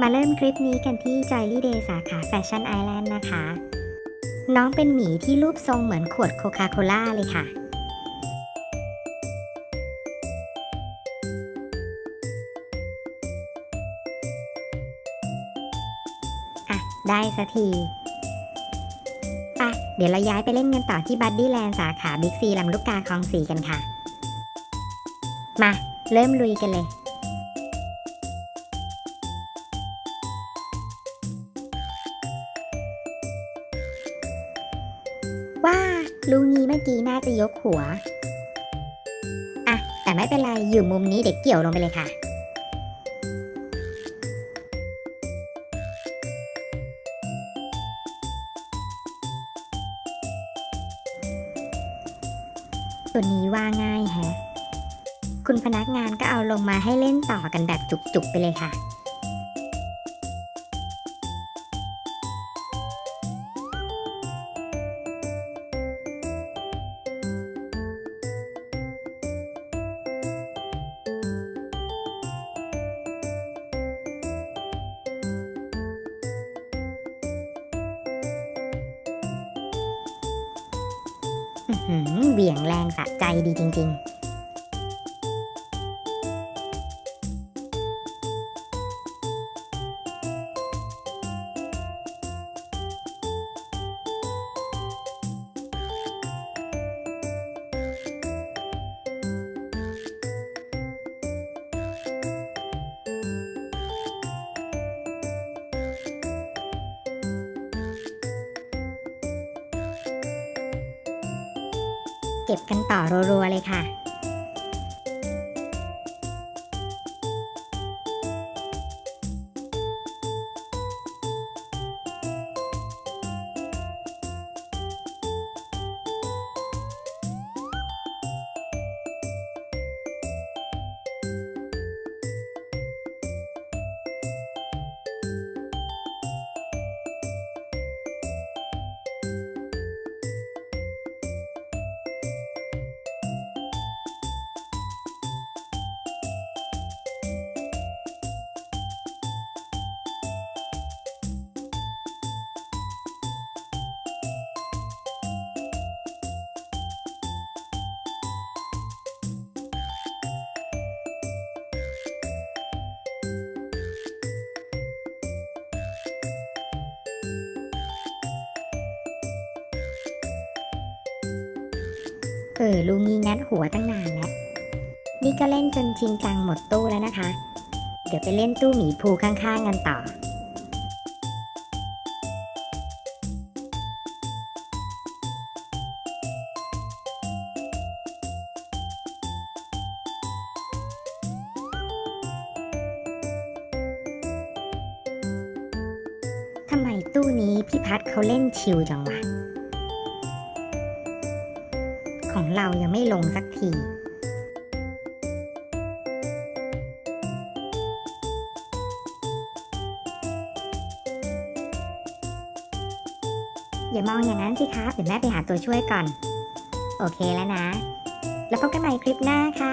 มาเริ่มคลิปนี้กันที่ Jolly Day สาขาแฟชั่นไอแลนด์นะคะ น้องเป็นหมีที่รูปทรงเหมือนขวดโคคาโคล่าเลยค่ะ อะ ได้สักทีไปะเดี๋ยวเราย้ายไปเล่นกันต่อที่บัดดี้แลนด์สาขาบิ๊กซีลำลูกกาคลองสีกันค่ะ มา เริ่มลุยกันเลย ลุงนี้เมื่อกี้น่าจะยกหัว อะ แต่ไม่เป็นไร อยู่มุมนี้เด็กเกี่ยวลงไปเลยค่ะ ตัวนี้ว่าง่ายแฮะ คุณพนักงานก็เอาลงมาให้เล่นต่อกันแบบจุกๆไปเลยค่ะ เบี่ยงแรงสะใจดีจริง ๆ เก็บกันต่อรัวๆเลยค่ะ เออลุงงี้งัดหัวตั้งนานแล้ว นี่ก็เล่นจนจริงจังหมดตู้แล้วนะคะ เดี๋ยวไปเล่นตู้หมีภูข้างๆกันต่อ ทำไมตู้นี้พี่พัดเขาเล่นชิลจังวะ ของเรายังไม่ลงสักที อย่ามองอย่างนั้นสิคะเดี๋ยวแม่ไปหาตัวช่วยก่อน โอเคแล้วนะ แล้วพบกันใหม่คลิปหน้าค่ะ